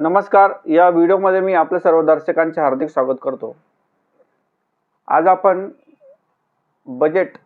नमस्कार या व्हिडिओमध्ये मी आपल्या सर्व दर्शकांचे हार्दिक स्वागत करतो. आज आपण बजेट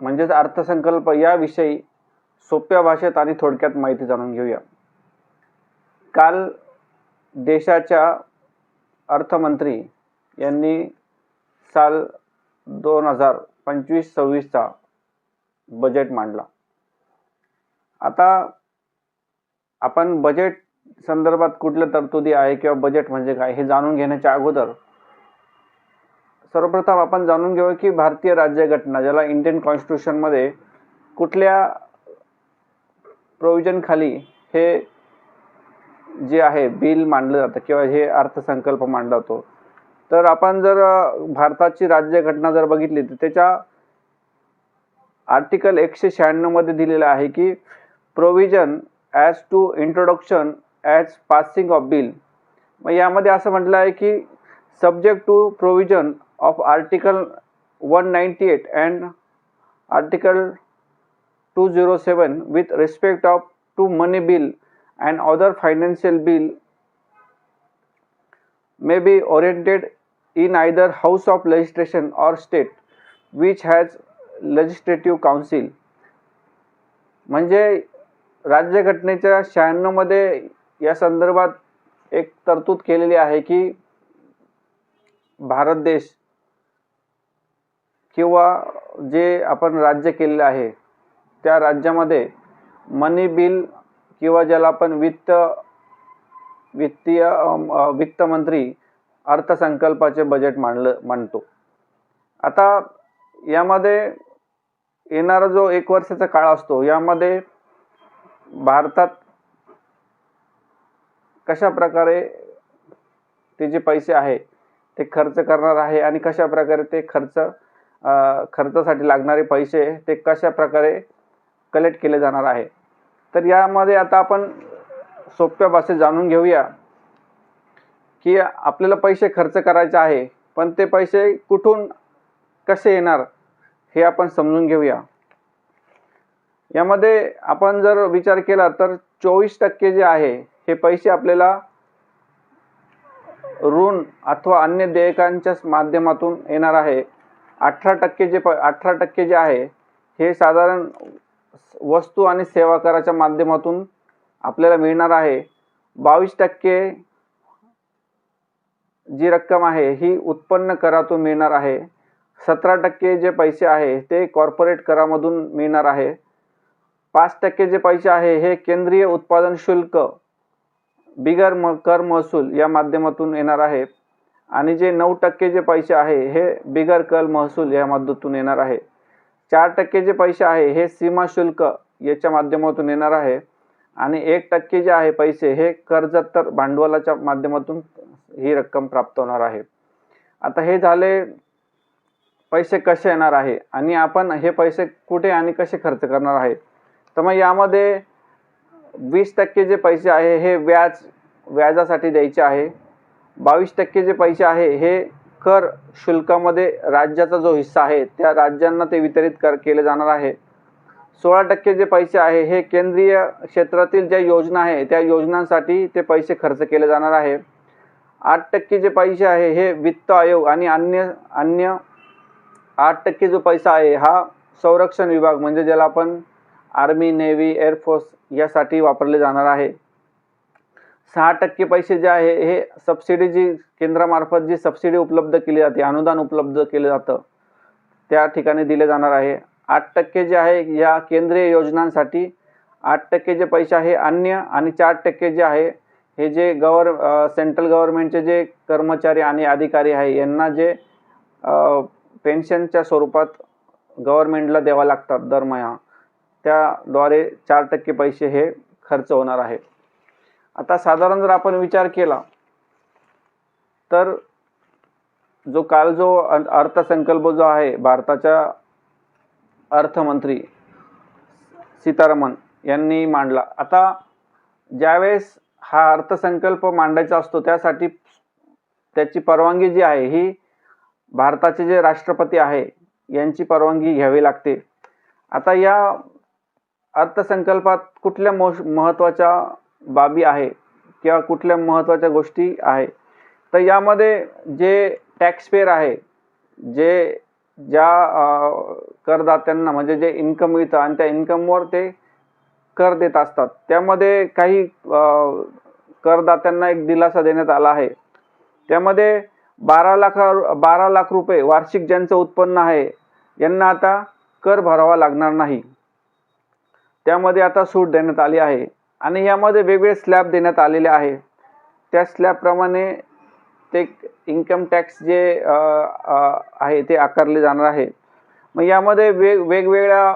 म्हणजेच अर्थसंकल्प याविषयी सोप्या भाषेत आणि थोडक्यात माहिती जाणून घेऊया. काल देशाच्या अर्थमंत्री यांनी साल दोन हजार पंचवीस सव्वीसचा बजेट मांडला. आता आपण बजेट संदर्भात कुठल्या तरतुदी आहे किंवा बजेट म्हणजे काय हे जाणून घेण्याच्या अगोदर सर्वप्रथम आपण जाणून घेऊ की भारतीय राज्यघटना ज्याला इंडियन कॉन्स्टिट्यूशनमध्ये कुठल्या प्रोव्हिजन खाली हे जे आहे बिल मांडलं जातं किंवा हे अर्थसंकल्प मांडला जातो. तर आपण जर भारताची राज्यघटना जर बघितली तर त्याच्या आर्टिकल एकशे शहाण्णवमध्ये दिलेलं आहे की provision as to introduction as passing of bill मग यामध्ये असं म्हटलं आहे की subject to provision of article one ninety eight and article two zero seven with respect of to money bill and other financial bill may be oriented in either house of legislation or state which has legislative council म्हणजे राज्यघटनेच्या शहाण्णवमध्ये या संदर्भात एक तरतूद केलेली आहे की भारत देश किंवा जे आपण राज्य केलेलं आहे त्या राज्यामध्ये मनी बिल किंवा ज्याला आपण वित्त वित्तीय वित्तमंत्री अर्थसंकल्पाचे बजेट मांडलं मांडतो आता यामध्ये येणारा जो एक वर्षाचा काळ असतो यामध्ये भारतात कशा प्रकारे ते जे पैसे आहे ते खर्च करणार आहे आणि कशा प्रकारे ते खर्च खर्चासाठी लागणारे पैसे ते कशा प्रकारे कलेक्ट केले जाणार आहे. तर यामध्ये आता आपण सोप्या भाषेत जाणून घेऊया की आपल्याला पैसे खर्च करायचे आहे पण ते पैसे कुठून कसे येणार हे आपण समजून घेऊया. यामध्ये आपण जर विचार केला तर चोवीस टक्के जे आहे हे पैसे आपल्याला ऋण अथवा अन्य देयकांच्या माध्यमातून येणार आहे. अठरा टक्के जे प अठरा टक्के जे आहे हे साधारण वस्तू आणि सेवा कराच्या माध्यमातून आपल्याला मिळणार आहे. बावीस टक्के जी रक्कम आहे ही उत्पन्न करातून मिळणार आहे. सतरा टक्के जे पैसे आहे ते कॉर्पोरेट करामधून मिळणार आहे. पाच टक्के जे पैसे आहे हे केंद्रीय उत्पादन शुल्क बिगर म कर महसूल या माध्यमातून येणार आहे. आणि जे नऊ टक्के जे पैसे आहे हे बिगर कर महसूल या माध्यमातून येणार आहे. चार टक्के जे पैसे आहे हे सीमा शुल्क याच्या माध्यमातून येणार आहे. आणि एक टक्के जे आहे पैसे हे कर्जतर भांडवलाच्या माध्यमातून ही रक्कम प्राप्त होणार आहे. आता हे झाले पैसे कसे येणार आहे? आणि आपण हे पैसे कुठे आणि कसे खर्च करणार आहे? तर मग यामध्ये वीस टक्के जे पैसे आहे हे व्याज व्याजासाठी द्यायचे आहे. बावीस टक्के जे पैसे आहे हे कर शुल्कामध्ये राज्याचा जो हिस्सा आहे त्या राज्यांना ते वितरित कर केले जाणार आहे. सोळा टक्के जे पैसे आहे हे केंद्रीय क्षेत्रातील ज्या योजना आहे त्या योजनांसाठी ते पैसे खर्च केले जाणार आहे. आठ टक्के जे पैसे आहे हे वित्त आयोग आणि अन्य अन्य आठ टक्के जो पैसा आहे हा संरक्षण विभाग म्हणजे ज्याला आपण आर्मी नेव्ही एअरफोर्स यासाठी वापरले जाणार आहे. सहा टक्के पैसे जे आहे हे सबसिडी जी केंद्रामार्फत जी सबसिडी उपलब्ध केली जाते अनुदान उपलब्ध केलं जातं त्या ठिकाणी दिले जाणार आहे. आठ टक्के जे आहे या केंद्रीय योजनांसाठी आठ टक्के जे पैसे आहे अन्य आणि चार टक्के जे आहे हे जे गवर सेंट्रल गव्हर्नमेंटचे जे कर्मचारी आणि अधिकारी आहे यांना जे पेन्शनच्या स्वरूपात गव्हर्नमेंटला द्यावा लागतात दरमहा. त्याद्वारे चार टक्के पैसे हे खर्च होणार आहे. आता साधारण जर आपण विचार केला तर जो काल जो अर्थसंकल्प जो आहे भारताच्या अर्थमंत्री सीतारामन यांनी मांडला. आता ज्यावेळेस हा अर्थसंकल्प मांडायचा असतो त्यासाठी त्याची परवानगी जी आहे ही भारताचे जे राष्ट्रपती आहे यांची परवानगी घ्यावी लागते. आता या अर्थसंकल्पात कुठल्या मोश महत्त्वाच्या बाबी आहे किंवा कुठल्या महत्त्वाच्या गोष्टी आहे? तर यामध्ये जे टॅक्सपेअर आहे जे ज्या करदात्यांना म्हणजे जे इन्कम मिळतं आणि त्या इन्कमवर ते कर देत असतात. त्यामध्ये काही करदात्यांना एक दिलासा देण्यात आला आहे. त्यामध्ये बारा लाख बारा लाख रुपये वार्षिक ज्यांचं उत्पन्न आहे यांना आता कर भरावा लागणार नाही. त्यामध्ये आता सूट देण्यात आली आहे आणि यामध्ये वेगवेगळे स्लॅब देण्यात आलेले आहे. त्या स्लॅबप्रमाणे ते इन्कम टॅक्स जे आहे ते आकारले जाणार आहे. मग यामध्ये वेग वेगवेगळ्या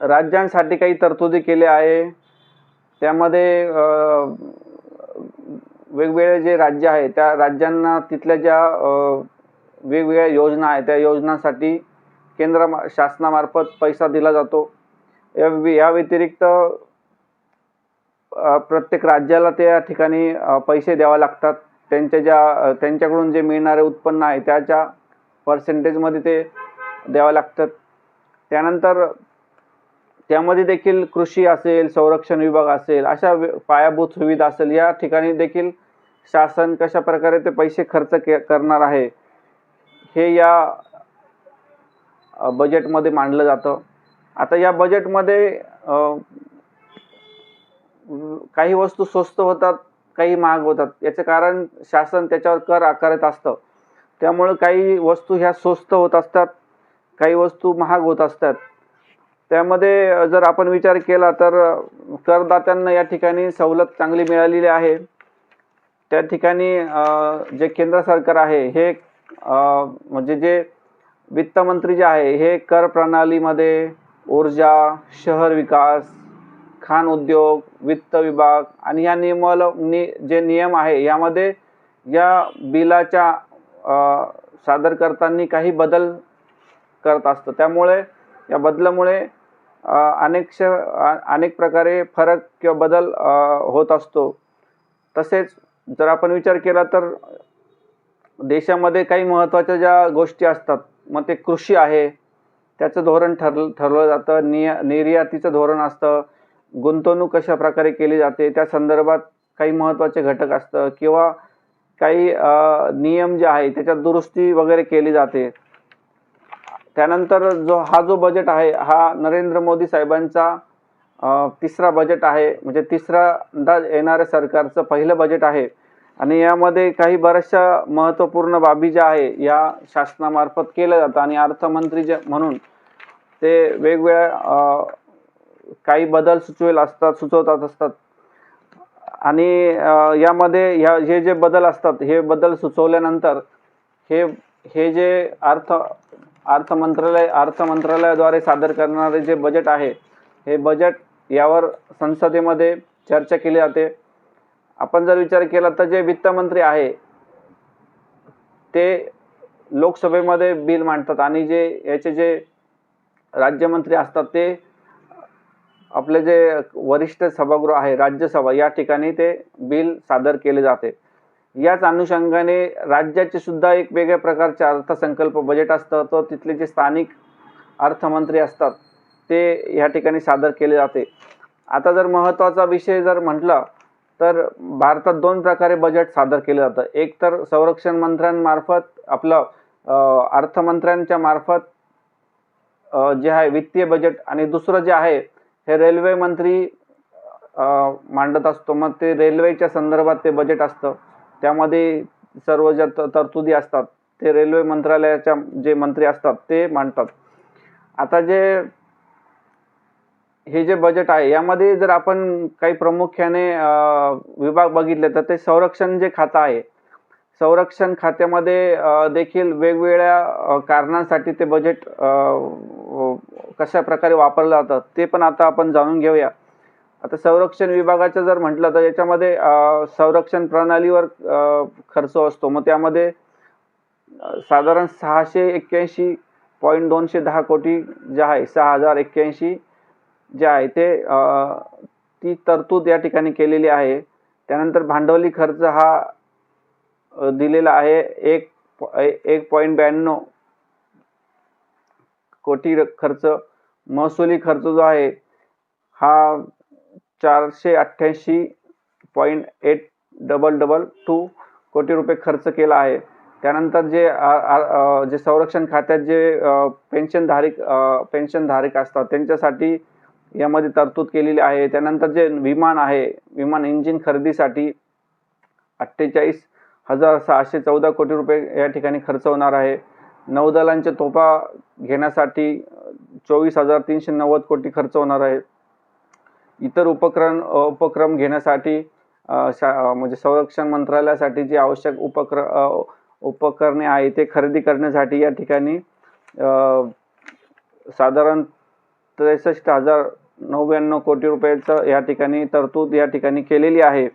राज्यांसाठी काही तरतुदी केल्या आहे. त्यामध्ये वेगवेगळे जे राज्य आहे त्या राज्यांना तिथल्या ज्या वेगवेगळ्या योजना आहेत त्या योजनांसाठी केंद्र शासनामार्फत पैसा दिला जातो. या या व्यतिरिक्त प्रत्येक राज्याला त्या ठिकाणी पैसे द्यावे लागतात. त्यांच्या ज्या त्यांच्याकडून जे मिळणारे उत्पन्न आहे त्याच्या पर्सेंटेजमध्ये ते द्यावं लागतात. त्यानंतर त्यामध्ये देखील कृषी असेल संरक्षण विभाग असेल अशा पायाभूत सुविधा असेल या ठिकाणी देखील शासन कशा प्रकारे ते पैसे खर्च के करणार आहे हे या बजेटमध्ये मांडलं जातं. आता या बजेटमध्ये काही वस्तू स्वस्त होतात काही महाग होतात. याचं कारण शासन त्याच्यावर कर आकारत असतं. त्यामुळं काही वस्तू ह्या स्वस्त होत असतात काही वस्तू महाग होत असतात. त्यामध्ये जर आपण विचार केला तर करदात्यांना या ठिकाणी सवलत चांगली मिळालेली आहे. त्या ठिकाणी जे केंद्र सरकार आहे हे म्हणजे जे वित्तमंत्री जे आहे हे कर प्रणालीमध्ये ऊर्जा शहर विकास खाण उद्योग वित्त विभाग आणि या नियमावल नि जे नियम आहे यामध्ये या बिलाच्या सादर करताना काही बदल करत असतं. त्यामुळे या बदलामुळे अनेक श अनेक प्रकारे फरक किंवा बदल होत असतो. तसेच जर आपण विचार केला तर देशामध्ये काही महत्त्वाच्या ज्या गोष्टी असतात मग ते कृषी आहे त्याचं धोरण ठरलं ठरवलं जातं. निय निर्यातीचं धोरण असतं. गुंतवणूक कशा प्रकारे केली जाते त्या संदर्भात काही महत्त्वाचे घटक असतं किंवा काही नियम जे आहे त्याच्यात दुरुस्ती वगैरे केली जाते. त्यानंतर जो हा जो बजेट आहे हा नरेंद्र मोदी साहेबांचा तिसरा बजेट आहे. म्हणजे तिसऱ्यांदा येणाऱ्या सरकारचं पहिलं बजेट आहे. आणि यामध्ये काही बऱ्याचशा महत्त्वपूर्ण बाबी ज्या आहे या शासनामार्फत केल्या जातं आणि अर्थमंत्री जे म्हणून ते वेगवेगळ्या काही बदल सुचवेल असतात सुचवतात असतात. आणि यामध्ये ह्या हे जे बदल असतात हे बदल सुचवल्यानंतर हे हे जे अर्थ अर्थ मंत्रालय अर्थ मंत्रालयाद्वारे सादर करणारे जे बजेट आहे हे बजेट यावर संसदेमध्ये चर्चा केली जाते. आपण जर विचार केला तर जे वित्तमंत्री आहे ते लोकसभेमध्ये बिल मांडतात आणि जे याचे जे राज्यमंत्री असतात ते आपले जे वरिष्ठ सभागृह आहे राज्यसभा या ठिकाणी ते बिल सादर केले जाते. याच अनुषंगाने राज्याचे सुद्धा एक वेगळ्या प्रकारचे अर्थसंकल्प बजेट असतं तर तिथले जे स्थानिक अर्थमंत्री असतात ते ह्या ठिकाणी सादर केले जाते. आता जर महत्त्वाचा विषय जर म्हटलं तर भारतात दोन प्रकारे बजेट सादर केलं जातं. एक तर संरक्षण मंत्र्यांमार्फत आपलं अर्थमंत्र्यांच्या मार्फत जे आहे वित्तीय बजेट आणि दुसरं जे आहे हे रेल्वे मंत्री मांडत असतो. मग ते रेल्वेच्या संदर्भात ते बजेट असतं. त्यामध्ये सर्व ज्या त- तरतुदी असतात ते रेल्वे मंत्रालयाच्या जे मंत्री असतात ते मांडतात. आता जे हे जे बजेट आहे यामध्ये जर आपण काही प्रामुख्याने विभाग बघितले तर ते संरक्षण जे खातं आहे संरक्षण खात्यामध्ये देखील वेगवेगळ्या कारणांसाठी ते बजेट कशा प्रकारे वापरलं जातं ते पण आता आपण जाणून घेऊया. आता संरक्षण विभागाचं जर म्हटलं तर याच्यामध्ये संरक्षण प्रणालीवर खर्च असतो. मग त्यामध्ये साधारण सहाशे एक्क्याऐंशी पॉईंट दोनशे दहा कोटी जे आहे सहा हजार एक्क्याऐंशी जे आहे ते ती तरतूद या ठिकाणी केलेली आहे. त्यानंतर भांडवली खर्च हा दिलेला आहे एक पॉ- ए- एक पॉईंट ब्याण्णव कोटी र- खर्च. महसुली खर्च जो आहे हा चारशे अठ्ठ्याऐंशी point eight double double two कोटी रुपये खर्च केला आहे. त्यानंतर जे आ- आ- जे संरक्षण खात्यात जे पेन्शनधारक पेन्शनधारक असतात त्यांच्यासाठी यामध्ये तरतूद केलेली आहे. त्यानंतर जे विमान आहे विमान इंजिन खरेदीसाठी अठ्ठेचाळीस हजार सहाशे चौदा कोटी रुपये या ठिकाणी खर्च होणार आहे. नौदलांच्या तोफा घेण्यासाठी चोवीस हजार तीनशे नव्वद कोटी खर्च होणार आहे. इतर उपक्रम उपक्रम घेण्यासाठी शा म्हणजे संरक्षण मंत्रालयासाठी जे आवश्यक उपक्र उपकरणे आहे ते खरेदी करण्यासाठी या ठिकाणी साधारण त्रेसष्ट हजार नव्याण्णव कोटी रुपयाचं या ठिकाणी तरतूद या ठिकाणी केलेली आहे.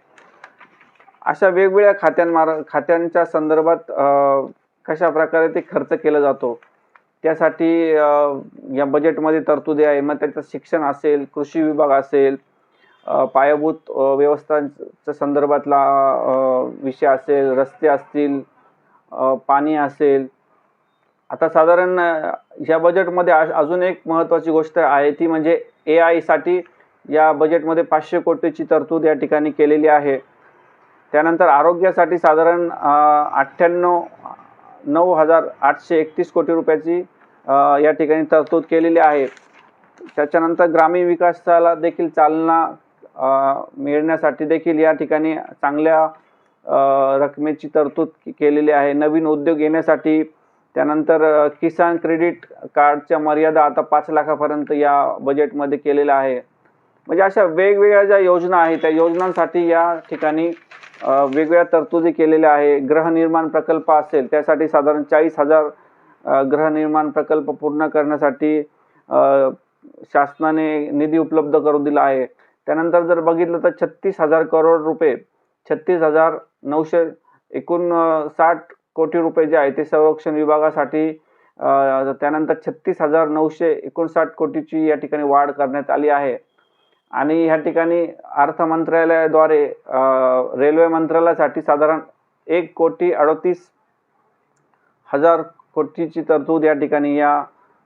अशा वेगवेगळ्या खात्यांमार खात्यांच्या संदर्भात कशा प्रकारे ते खर्च केला जातो? त्यासाठी या बजेटमध्ये तरतुदी आहे. मग त्याचं शिक्षण असेल कृषी विभाग असेल पायाभूत व्यवस्थांच्या संदर्भातला विषय असेल रस्ते असतील पाणी असेल आता साधारण या बजेटमध्ये अजून एक महत्त्वाची गोष्ट आहे ती म्हणजे ए आयसाठी या बजेटमध्ये पाचशे कोटीची तरतूद या ठिकाणी केलेली आहे. त्यानंतर आरोग्यासाठी साधारण अठ्ठ्याण्णव नऊ हजार आठशे एकतीस कोटी रुपयाची या ठिकाणी तरतूद केलेली आहे. त्याच्यानंतर ग्रामीण विकासाला देखील चालना मिळण्यासाठी देखील या ठिकाणी चांगल्या रकमेची तरतूद केलेली आहे. नवीन उद्योग येण्यासाठी त्यानंतर किसान क्रेडिट कार्डच्या मर्यादा आता पाच लाखापर्यंत या बजेटमध्ये केलेल्या आहे. म्हणजे अशा वेगवेगळ्या ज्या योजना आहेत त्या योजनांसाठी या ठिकाणी वेगवेगळ्या तरतुदी केलेल्या आहे. गृहनिर्माण प्रकल्प असेल त्यासाठी साधारण चाळीस हजार गृहनिर्माण प्रकल्प पूर्ण करण्यासाठी शासनाने निधी उपलब्ध करून दिला आहे. त्यानंतर जर बघितलं तर छत्तीस हजार करोड रुपये छत्तीस हजार नऊशे एकूण साठ कोटी रुपये जे आहे ते संरक्षण विभागासाठी त्यानंतर छत्तीस हजार नऊशे एकोणसाठ कोटीची या ठिकाणी वाढ करण्यात आली आहे. आणि ह्या ठिकाणी अर्थ मंत्रालयाद्वारे रेल्वे मंत्रालयासाठी साधारण एक कोटी अडतीस हजार कोटीची तरतूद या ठिकाणी या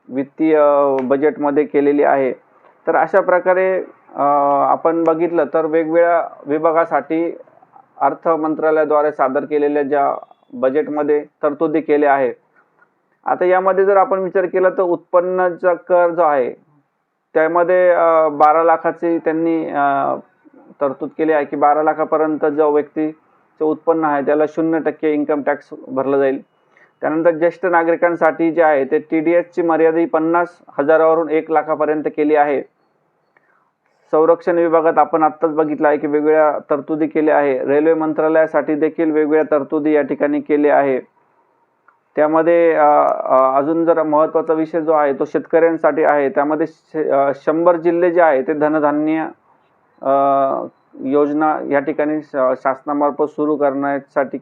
वित्तीय बजेटमध्ये केलेली आहे. तर अशा प्रकारे आपण बघितलं तर वेगवेगळ्या विभागासाठी अर्थ मंत्रालयाद्वारे सादर केलेल्या ज्या बजेटमध्ये तरतुदी केल्या आहे. आता यामध्ये जर आपण विचार केला तर उत्पन्नाचा कर जो आहे त्यामध्ये बारा लाखाची त्यांनी तरतूद केली आहे की बारा लाखापर्यंत जो व्यक्तीचं उत्पन्न आहे त्याला शून्य टक्के इन्कम टॅक्स भरला जाईल. त्यानंतर ज्येष्ठ नागरिकांसाठी जे आहे ते टी डी एसची मर्यादा ही पन्नास हजारावरून एक लाखापर्यंत केली आहे. संरक्षण विभागात आपण आत्ताच बघितलं आहे की वेगवेगळ्या तरतुदी केल्या आहे. रेल्वे मंत्रालयासाठी देखील वेगवेगळ्या तरतुदी या ठिकाणी केल्या आहे. त्यामध्ये अजून जर महत्त्वाचा विषय जो आहे तो शेतकऱ्यांसाठी आहे. त्यामध्ये श- शंभर जिल्हे जे आहे ते धनधान्य योजना या ठिकाणी शासनामार्फत सुरू करण्यासाठी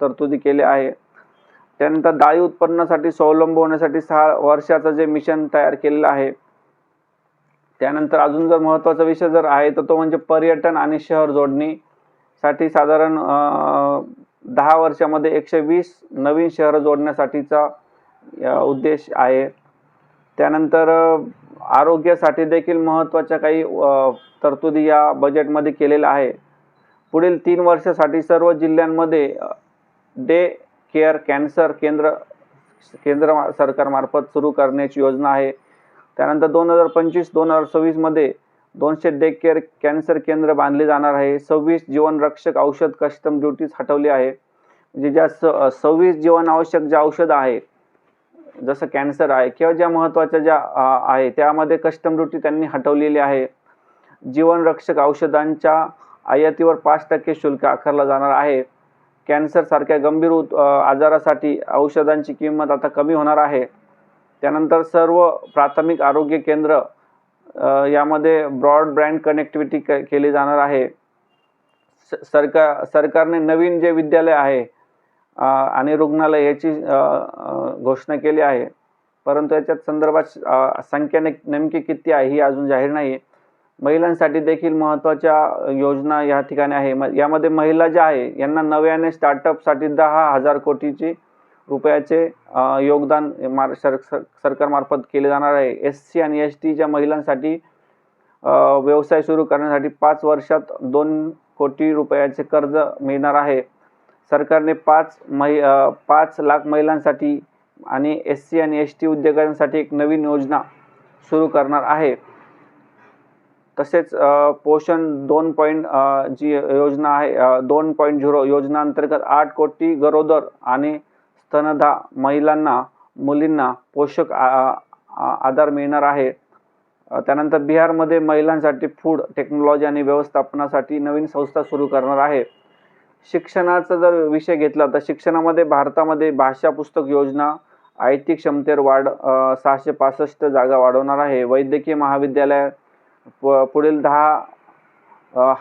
तरतुदी केल्या आहे. त्यानंतर डाळी उत्पन्नासाठी स्वावलंब होण्यासाठी सहा वर्षाचं जे मिशन तयार केलेलं आहे. त्यानंतर अजून जर महत्त्वाचा विषय जर आहे तर तो म्हणजे पर्यटन आणि शहर जोडणीसाठी साधारण दहा वर्षामध्ये एकशे वीस नवीन शहरं जोडण्यासाठीचा उद्देश आहे. त्यानंतर आरोग्यासाठी देखील महत्त्वाच्या काही तरतुदी या बजेटमध्ये केलेल्या आहे. पुढील तीन वर्षासाठी सर्व जिल्ह्यांमध्ये डे केअर कॅन्सर केंद्र केंद्र सरकारमार्फत सुरू करण्याची योजना आहे. त्यानंतर दोन हजार पंचवीस दोन हजार सव्वीसमध्ये दोनशे डे केअर कॅन्सर केंद्र बांधले जाणार आहे. सव्वीस जीवनरक्षक औषध कस्टम ड्युटीज हटवली आहे. म्हणजे ज्या स सव्वीस जीवनावश्यक ज्या औषधं आहे जसं कॅन्सर आहे किंवा ज्या महत्त्वाच्या ज्या आहे त्यामध्ये कस्टम ड्युटी त्यांनी हटवलेली आहे. जीवनरक्षक औषधांच्या आयातीवर पाच टक्के शुल्क आकारला जाणार आहे. कॅन्सरसारख्या गंभीर आजारासाठी औषधांची किंमत आता कमी होणार आहे. त्यानंतर सर्व प्राथमिक आरोग्य केंद्र यामध्ये ब्रॉडबँड कनेक्टिव्हिटी क केली जाणार आहे. स सरकार सरकारने नवीन जे विद्यालय आहे आणि रुग्णालय याची घोषणा केली आहे. परंतु याच्यात संदर्भात संख्या ने नेमकी किती आहे ही अजून जाहीर नाही आहे. महिलांसाठी देखील महत्त्वाच्या योजना या ठिकाणी आहे. म यामध्ये महिला ज्या आहे यांना नव्याने स्टार्टअपसाठी दहा हजार कोटीची रुपयाचे योगदान मार सर सर सरकारमार्फत केले जाणार आहे. एस सी आणि एस टीच्या महिलांसाठी व्यवसाय सुरू करण्यासाठी पाच वर्षात दोन कोटी रुपयाचे कर्ज मिळणार आहे. सरकारने पाच मै पाच लाख महिलांसाठी आणि एस सी आणि एस टी उद्योगांसाठी एक नवीन योजना सुरू करणार आहे. तसेच पोषण दोन पॉईंट जी योजना आहे दोन पॉईंट झिरो योजना अंतर्गत आठ कोटी गरोदर आणि स्तनदा महिलांना मुलींना पोषक आ- आधार मिळणार आहे. त्यानंतर बिहारमध्ये महिलांसाठी फूड टेक्नॉलॉजी आणि व्यवस्थापनासाठी नवीन संस्था सुरू करणार आहे. शिक्षणाचा जर विषय घेतला तर शिक्षणामध्ये भारतामध्ये भाषा पुस्तक योजना आय टी क्षमतेवर वाढ सहाशे पासष्ट जागा वाढवणार आहे. वैद्यकीय महाविद्यालय प पुढील दहा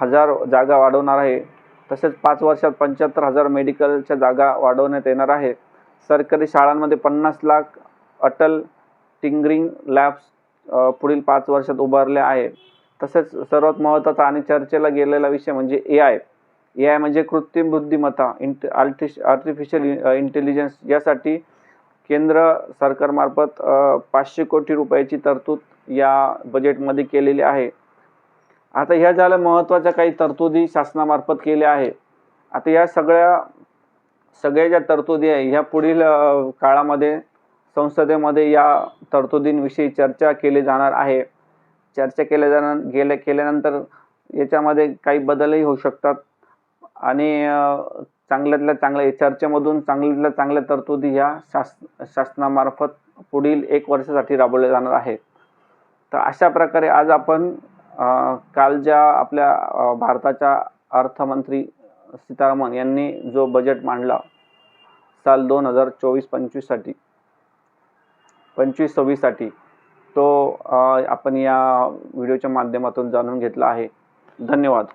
हजार जागा वाढवणार आहे. तसेच पाच वर्षात पंच्याहत्तर हजार मेडिकलच्या जागा वाढवण्यात येणार आहे. सरकारी शाळांमध्ये पन्नास लाख अटल टिंगरिंग लॅब्स पुढील पाच वर्षात उभारले आहे. तसेच सर्वात महत्त्वाचा आणि चर्चेला गेलेला विषय म्हणजे ए आय ए आय म्हणजे कृत्रिम बुद्धिमत्ता इंट आर्टिश आर्टिफिशियल इंटेलिजन्स यासाठी केंद्र सरकारमार्फत पाचशे कोटी रुपयाची तरतूद या बजेटमध्ये केलेली आहे. आता ह्या झाल्या महत्त्वाच्या काही तरतुदी शासनामार्फत केल्या आहे आता या सगळ्या सगळ्या ज्या तरतुदी आहे. ह्या पुढील काळामध्ये संसदेमध्ये या तरतुदींविषयी चर्चा केली जाणार आहे. चर्चा केल्या जाणार गेल्या केल्यानंतर याच्यामध्ये काही बदलही होऊ शकतात. आणि चांगल्यातल्या चांगल्या चर्चेमधून चांगल्यातल्या चांगल्या तरतुदी ह्या शास शासनामार्फत पुढील एक वर्षासाठी राबवल्या जाणार आहे तर अशा प्रकारे आज आपण काल ज्या आपल्या भारताच्या अर्थमंत्री सीतारामन यांनी जो बजेट मांडला साल दोन हजार चोवीस पंचवीससाठी पंचवीस सव्वीससाठी तो आपण या व्हिडिओच्या माध्यमातून जाणून घेतला आहे. धन्यवाद.